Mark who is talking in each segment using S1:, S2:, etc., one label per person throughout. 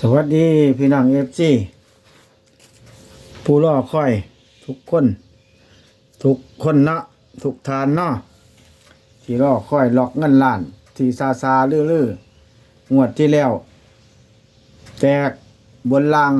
S1: สวัสดีพี่น้องเอฟซีผู้รอคอย ทุกคน ทุกคนเนาะทุกทานเนาะที่รอคอยล็อกเงินล้าน ที่ซาซาลือลืองวดที่แล้ว แตกบนลาง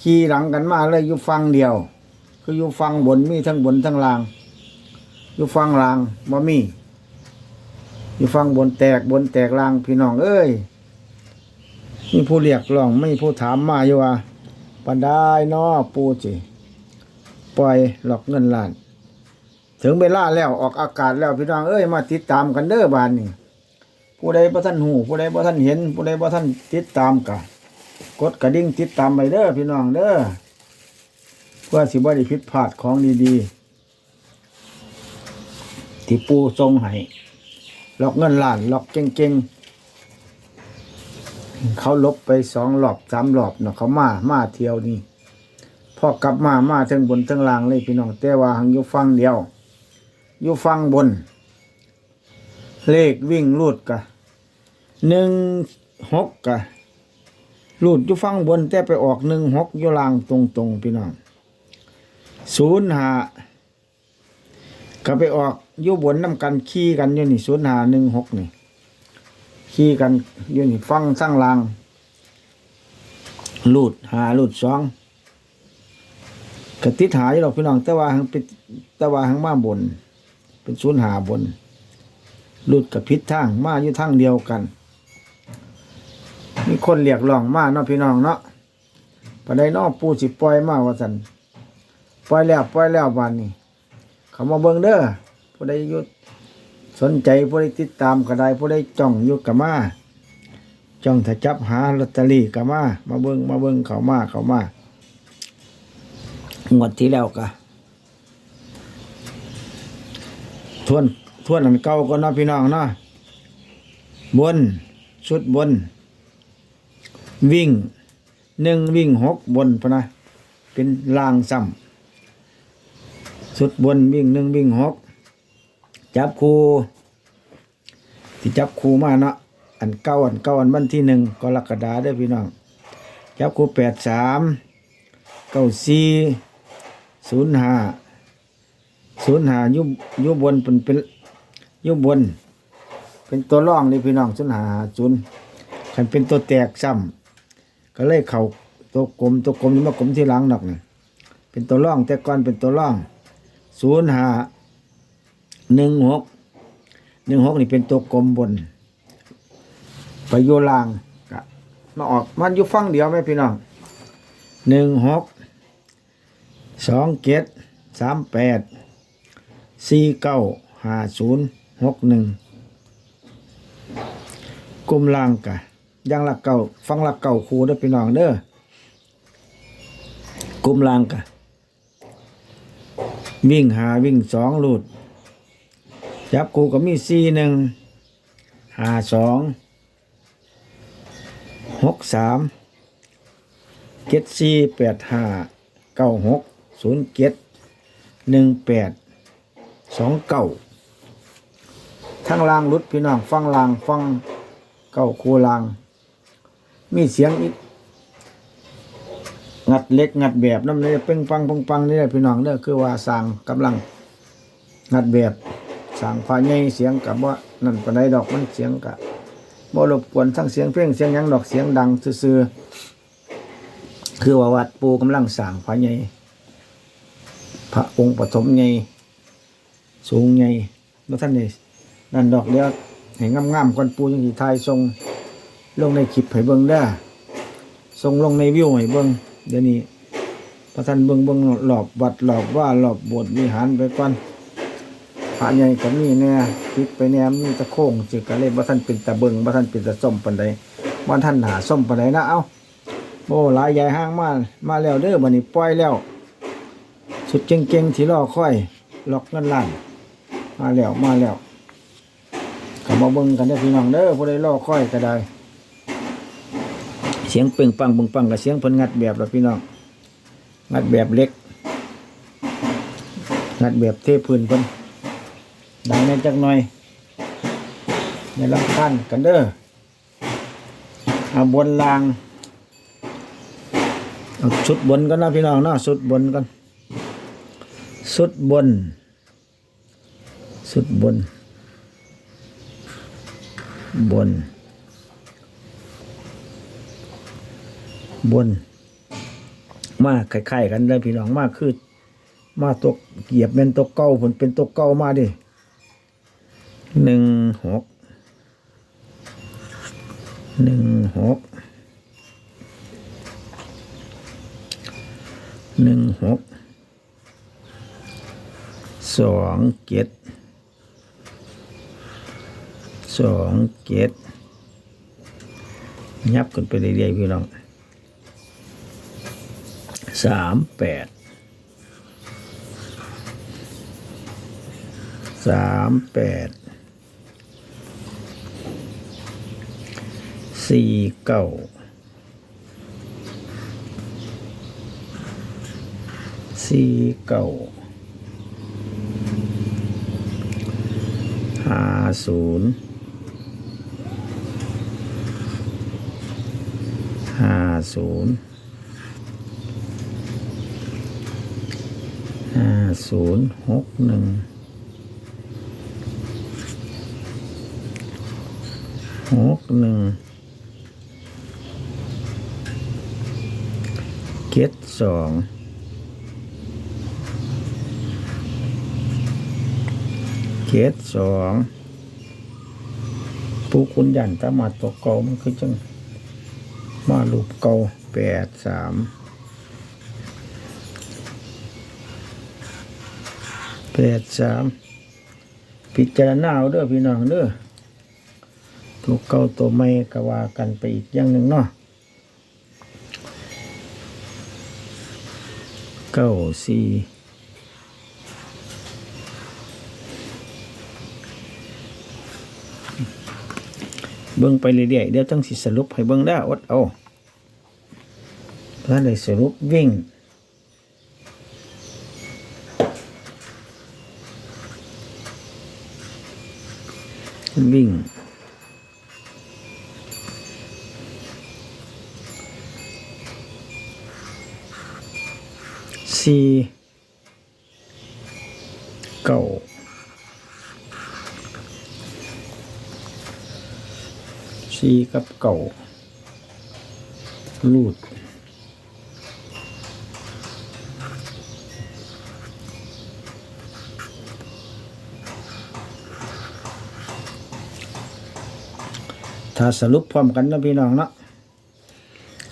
S1: ขี่หลังกันมาเลยอยู่ฟังเดียว คืออยู่ฟังบนมีทั้งบนทั้งล่างอยู่ฟังล่างบ่มีอยู่ฟังบนแตกบนแตกล่างพี่น้องเอ้ย มีผู้เรียกร้องไม่มีผู้ถามมาอยู่ว่าปันได้นอปูจิปล่อยหลอกเงินล้าน ถึงเวลาแล้วออกอากาศแล้วพี่น้องเอ้ยมาติดตามกันเด้อบานนี่ผู้ใดบ่ท่านหูผู้ใดบ่ท่านเห็น ผู้ใดบ่ท่านติดตามกะกดกระดิ่งติดตามไปเด้อพี่น้องเด้อเพื่อสิบ่ได้ผิดพลาดของดีๆที่ปูทรงให้หลอกเงินล้านหลอกเก่งๆ เขาลบไปสองรอบสามรอบเนาะเขามามาเที่ยวนี่พอกลับมามาทั้งบนทั้งล่างเลยพี่น้องแต่ว่าหังอยู่ฟังเดียวอยู่ฟังบน เลขวิ่งรูดกะหนึ่งหกกะรูดอยู่ฟังบน แต่ไปออกหนึ่งหกอยู่ล่างตรงๆพี่น้องศูนย์หาก็ไปออกอยู่บนน้ำกันขี้กันอยู่นี่ศูนย์หาหนึ่งหกนี่ ขี่กันยืนฟังสร้างลางลูดหาลูดสองกติดหาอยู่หรอกพี่น้อง แต่ว่าหังป็นแต่ว่าหังมาบน เป็นศูนย์หาบนลูดกับพิษทางมาอยู่ทางเดียวกัน มีคนเรียกร้องมาเนาะพี่น้องเนาะปานใดเนาะปูสิปล่อยมาว่าสันปล่อยแล้วปล่อยแล้ววันนี้เขามาเบิ่งเด้อผู้ใดอยุด สนใจผู้ใดติดตามก็ได้ผู้ใดจ้องอยู่กับมาจ้องถ้าจับหาลอตเตอรี่กับมามาเบิ้งมาเบิ้งเขามาเขามางวดที่แล้วก็ทวนทวนอันเก่าก็นาะพี่น้องนะบนชุดบน วิ่งหนึ่งวิ่งหกบนพนะเป็นลางซ้ำชุดบนวิ่งหนึ่งวิ่งหก จับครูที่จับครูมาเนาะอันเก้าอันเก้าอันวันที่หนึ่งกรกฎาเด้พี่น้องจับครูแปดสามเก้าสี่ศูนย์ห้าศูนย์ห้ายุบยุบบนเป็นเป็นยุบบน เป็นตัวร่องเลยพี่น้องศูนย์ห้าศูนย์คันเป็นตัวแตกซ้ำก็เลยเข่าตัวกลมตัวกลมนี่มากลมที่หลังหนักเนี่ยเป็นตัวร่องแต่ก่อนเป็นตัวร่องศูนย์ห้า หนึ่งหกหนึ่งหกนี่เป็นตัวกลมบน ไปโยลางกะมาออกมันอยู่ฟังเดียวไหมพี่น้องหนึ่งหกสองเจ็ดสามแปดสี่เก้าห้าศูนย์หกหนึ่งกลุ่มล่างกะยังหลักเก่าฟังหลักเก่าครูเด้พี่น้องเด้อกลุ่มล่างกะวิ่งหาวิ่งสองลูด จับกูก็มีสี่หนึ่งห้าสองหกสามเจ็ดสี่แปดห้าเก้าหกศูนย์เจ็ดหนึ่งแปดสองเก้าทั้งลางรุดพี่น้องฟังลางฟังเก้าคูลาง มีเสียงอีกงัดเล็กงัดแบบน้ำเลยเป้งปังปังปังนี่แหละพี่น้องเด้อคือว่าสร้างกำลังงัดแบบ สั่งพาใหญ่เสียงกับว่านั่นปานใดดอกมันเสียงกับบ่รบกวนทั้งเสียงเพลงเสียงหยังดอกเสียงดังซื่อๆคือว่าวัดปูกำลังสั่งพาใหญ่พระองค์ปฐมใหญ่สูงใหญ่บ่ท่านนี่นั่นดอกเดียวให้งามๆก่อนปูจังสิทายทรงลงในคลิปให้เบิ่งเด้อส่งลงในวิวให้เบิ่งเดี๋ยวนี้พระท่านเบิ่งเบิ่งรอบวัดรอบว่ารอบโบสถ์วิหารไปก่อน ระใหญ่ก็มีแน่พลิกไปแน่มีตะโค้งจึกก็เลยบ่ท่านเป็นตะเบิงบ่ท่านเป็นตะส้มปานใดบ่ท่านหาส้มปานใดนะเอ้าโอ้หลายใหญ่ห้างมามาแล้วเด้อบัดนี้ปล่อยแล้ว สุดเก่งๆที่รอค่อยล็อกเงินล้านมาแล้วมาแล้วก็มาเบิ่งกันเด้พี่น้องเด้อผู้ใดรอค่อยก็ได้ เสียงเปึงปังเปึงปังกับเสียงเพิ่นงัดแบบแล้วพี่น้องงัดแบบเล็กงัดแบบเทพื้นเพิ่น ดังแน่จักหน่อยในลำคันกันเด้อเอาบนลางเอาชุดบนกันนะพี่น้องเนาะชุดบนกันชุดบนชุดบน บน บน มาคล้ายๆกันเลยพี่น้องมากคือ มาตกเหยียบเป็นตกเก้าผลเป็นตกเก้ามาดิ หนึ่งหกหนึ่งหกหนึ่งหกสองเจ็ดสองเจ็ดยับกันไปเรื่อยๆพี่น้องสามแปดสามแปด สี่เก้าสี่เก้าห้าศูนย์ห้าศูนย์ห้าศูนย์หกหนึ่งหกหนึ่ง เจ็ดสองเจ็ดสองปูคุณยันตามาตัวเก่ามันคือจังมาลูกเก่าแปดสามแปดสามพิจารณาเอาเด้อพี่น้องเด้อตัวเก่าตัวใหม่ก็ว่ากันไปอีกอย่างหนึ่งเนาะ เก้าสี่เบิ่งไปเรื่อยๆเดี๋ยวจังสิสรุปให้เบิ่งได้อดเอาแล้วเลยสรุปวิ่ง วิ่ง สี่เก้าสี่กับเก้าลูดถ้าสรุปพร้อมกันนะพี่น้องเนาะ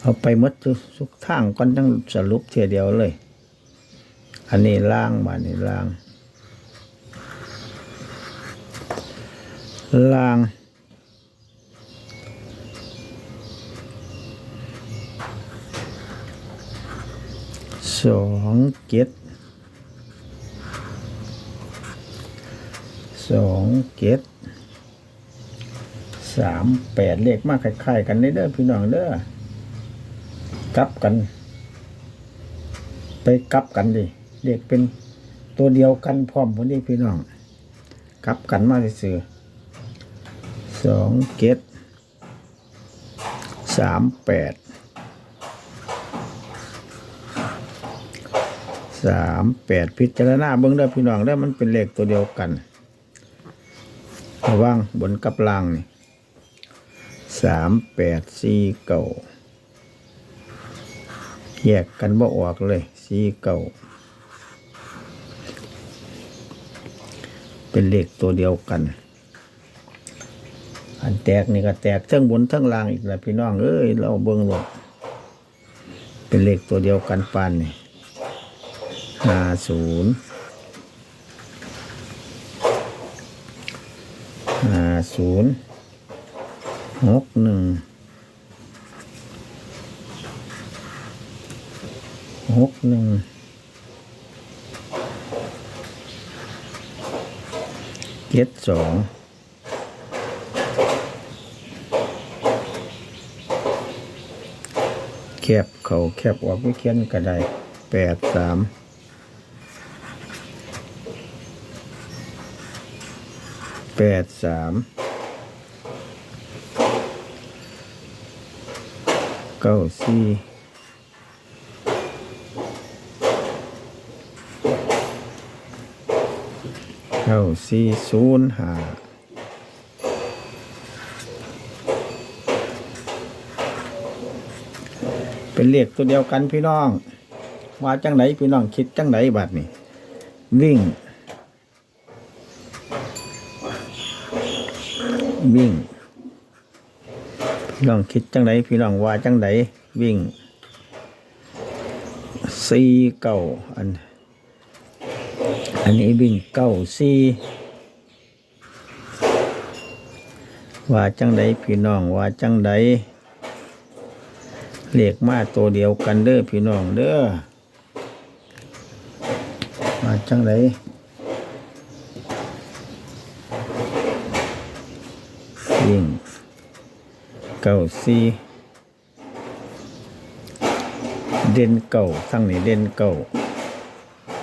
S1: เอาไปมดทุกทางก่อนตั้งสรุปเทียเดียวเลย อันนี้ล่างบานนี้ล่าง ล่างสองเจ็ดสองเจ็ดสามแปดเลขมากคล้ายๆกันเด้อพี่น้องเด้อกลับกัน ไปกลับกันดิ เด็กเป็นตัวเดียวกันพร้อมพอดีพี่น้องกลับกันมาสื่อสองเกตสามแปดสามแปดพิจารณาเบื้องเด้พี่น้องได้มันเป็นเลขตัวเดียวกันระวังบนกับล่างนี่สามแปดสี่เก้าแยกกันบ่ออกเลยสี่เก่า เป็นเลขตัวเดียวกัน อันแตกนี่ก็แตกทั้งบนทั้งล่างอีกแล้วพี่น้องเอ้ยเราเบิ่งหลดเป็นเลขตัวเดียวกันปานนี่ห้าศูนย์ห้าศูนย์หกหนึ่งหกหนึ่ง เจ็ดสองแคบเขาแคบออกไม่เขียนก็ได้แปดสามแปดสามเก้าสี่ เก้าสี่ศูนย์ห้าเป็นเลขตัวเดียวกันพี่น้อง ว่าจังไหนพี่น้องคิดจังไหนบัดนี้วิ่ง วิ่ง พี่น้องคิดจังไหนพี่น้องว่าจังไหนวิ่งสี่เก้าอัน อันนี้วิ่งเก้าสี่ว่าจังไดพี่น้องว่าจังไดเรียกมาตัวเดียวกันเด้อพี่น้องเด้อว่าจังไดวิ่งเก้าสี่เด่นเก่าทั้งนี้เด่นเก่า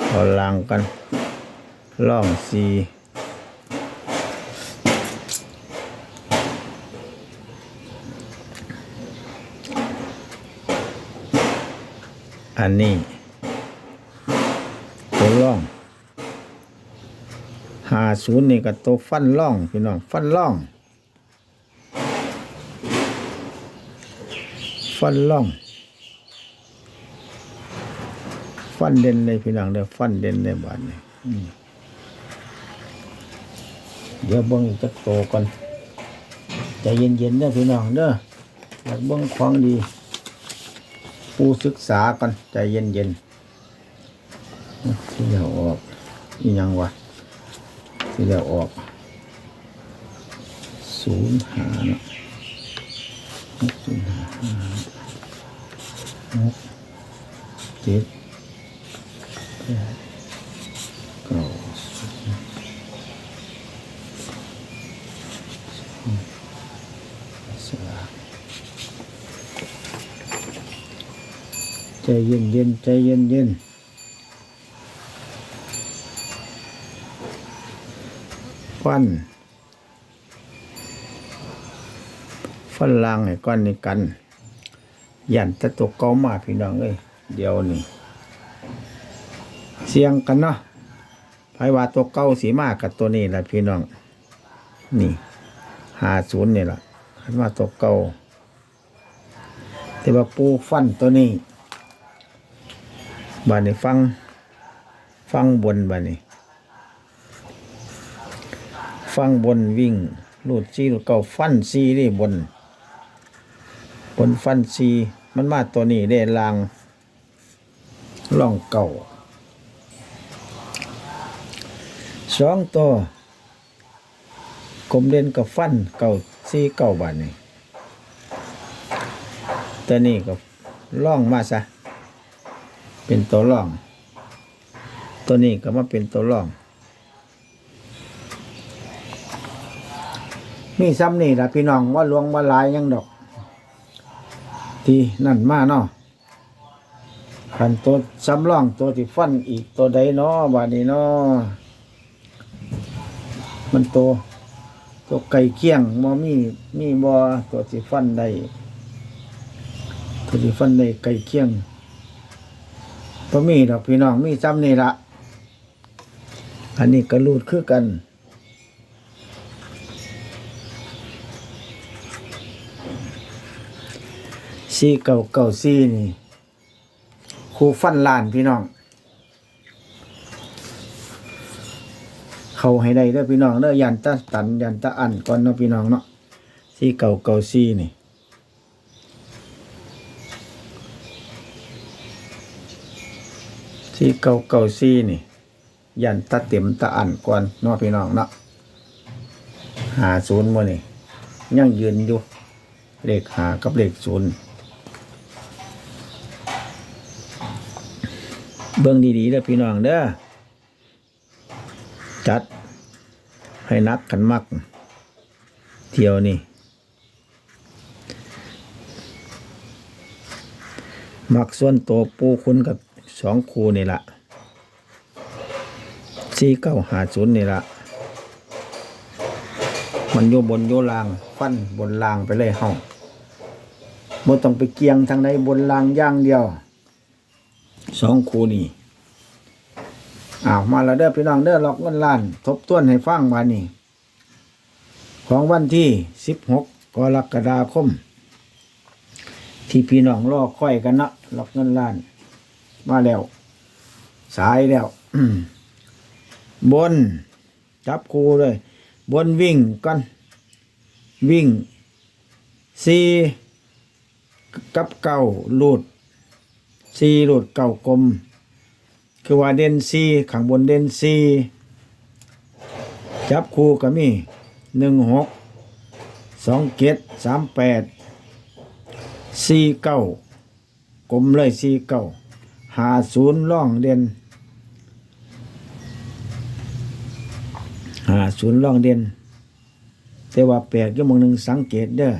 S1: เอาลางกัน ล่องสีอันนี้ตัวล่องหาศูนย์นี่กับตัวฟันล่องพี่น้องฟันล่อง ฟันล่อง ฟันเด่นเลยพี่น้องเด้อฟันเด่นในบ้านนี่ เดี๋ยวเบิ่งอีกจักโตก่อนใจเย็นๆเด้อพี่น้องเด้ออยากเบิ่งของดีปูศึกษาก่อนใจเย็นๆที่เดียวออกอีหยังวะที่เดียวออกศูนย์หาเนาะศูนย์หาหกเจ็ดก้าสามใจ เย็นเย็นใจเย็นเย็นฟัน ฟันลางให้ก้อนนี้กัน ยันแตะตกเกามาพี่น้องเอ้ยเดี๋ยวนี่เสียงกันเนาะไผว่าตัวเก้าสีมากกับตัวนี้แหละพี่น้อง นี่หาศูนย์นี่แหละคันว่าตัวเก้าแต่ว่าปูฟันตัวนี้ บานนี้ฟัง ฟังบนบานนี้ ฟังบนวิ่งลูดซีลูดเก้าฟันซีนี่บน บนฟันซีมันมาตัวนี้ได้ลางล่องเก่าสองตัวกลมเด่นกับฟันเก่าสี่เก่าบาทนี่ตัวนี้ก็ล่องมาซะ เป็นตัวล่อง ตัวนี้ก็มาเป็นตัวล่อง มีซ้ำนี่ละพี่น้องว่าหลวงว่าลายยังดอก ที่นั่นมาเนาะขันตัวซ้ำล่องตัวที่ฟันอีกตัวใดเนาะบาดนี้เนาะมันโตตัวไก่เคียงมอมีมีบอตัวสิฟันได้ตัวสิฟันได้ไก่เคียง ตัวมีดอกพี่น้องมีซ้ำนี่ละอันนี้ก็รูดคือกันสี่เก่าเก่าสี่นี่ครูฟันลานพี่น้อง เขาให้ได้เด้อพี่น้องเด้อยันตะตันยันตะอันก่อนเนาะพี่น้องเนาะสี่เก่าเก่าสี่นี่ สี่เก่าเก่าสี่นี่ ยันตะเต็มตะอันก่อนนาะพี่น้องเนาะหาศูนย์มานี่ยังยืนอยู่เลขหากับเลขศูนย์เบิ่งดีๆเด้อพี่น้องเด้อจัดให้นักกันมัก เที่ยวนี่มักส่วนตัวปูคุณกับ สองคูนี่ละสี่เก้าหาศูนย์นี่ละมันโยบนโยลาง ฟันบนลางไปเลยเฮาบ่ต้องไปเกียงทางใดบนรางย่างเดียวสองคูนี่อ้าวมาแล้วเด้อพี่น้องเด้อล็อกเงินล้าน ทบทวนให้ฟังวันนี้ของวันที่สิบหกกรกฎาคม ที่พี่น้องรอค่อยกันนะล็อกเงินล้าน มาแล้ว สายแล้วบน จับคูเลย บนวิ่งกันวิ่งสี่กับเก้าหลูดสี่ลูดเก้ากลม คือว่าเด่นสี่ข้างบนเด่นสี่จับคู่ก็มีหนึ่งหกสองเจ็ดสามแปดสี่เก้ากลมเลยสี่เก้า หาศูนย์ล่องเด่นหาศูนย์ล่องเด่นแต่ว่าแปดก็มองหนึ่งสังเกตเด้อ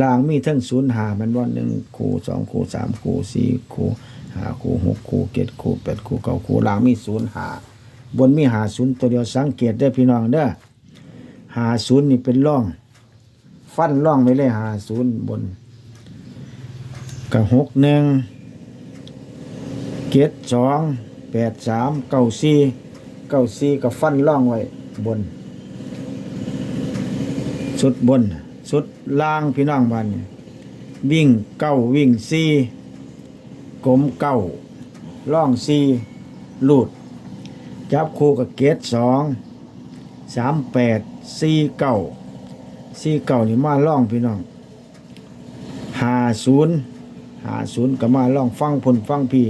S1: ลางมีทั้งศูนย์หามันว่าหนึ่งคูสองคูสามคูสี่คูห้าคูหกคูเจ็ดคูแปดคูเก้าคูลางมีศูนย์หาบนมีหาศูนย์ตัวเดียวสังเกตได้อพี่น้องเด้อหาศูนย์นี่เป็นร่อง ฟันร่องไปเลยหาศูนย์บนกับหกหนึ่ง เจ็ดสองแปดสามเก้าสี่เก้าสี่กับฟันร่องไว้บน สุดบน สุดล่างพี่น้องบ้านนี่วิ่งเก้าวิ่งสี่กลมเก้าล่องสี่ลูด จับคู่กับเกตสองสามแปดสี่เก้าสี่เก้านี่มาล่องพี่น้องหาศูนย์หาศูนย์ก็มาล่องฟังพลฟังพี่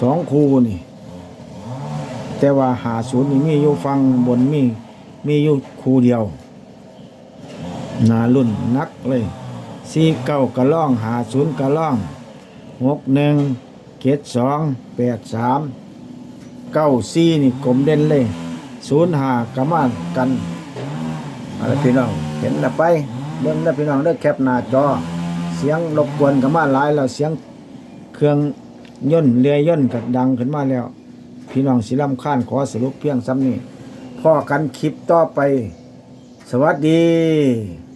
S1: สองคูนี่ แต่ว่าหาศูนย์นี่มีอยู่ฟังบนมีมีอยู่คูเดียวนารุ่นนักเลยสี่เก้ากระล่องหาศูนย์กระล่องหกหนึ่งเจ็ดสองแปดสามเก้าสี่นี่กลมเด่นเลยศูนย์หากระมากันอะไรพี่น้องเห็นล้ไปเบิ่งแล้วพี่น้องได้แคปหน้าจอ เสียงรบกวนกระมาหลายแล้วเสียงเครื่อง ย่นเรือย่นต์ก็ดังขึ้นมาแล้ว พี่น้องสิลำข้านขอสรุปเพียงซ้ำนี้พ่อกันคลิปต่อไป สวัสดี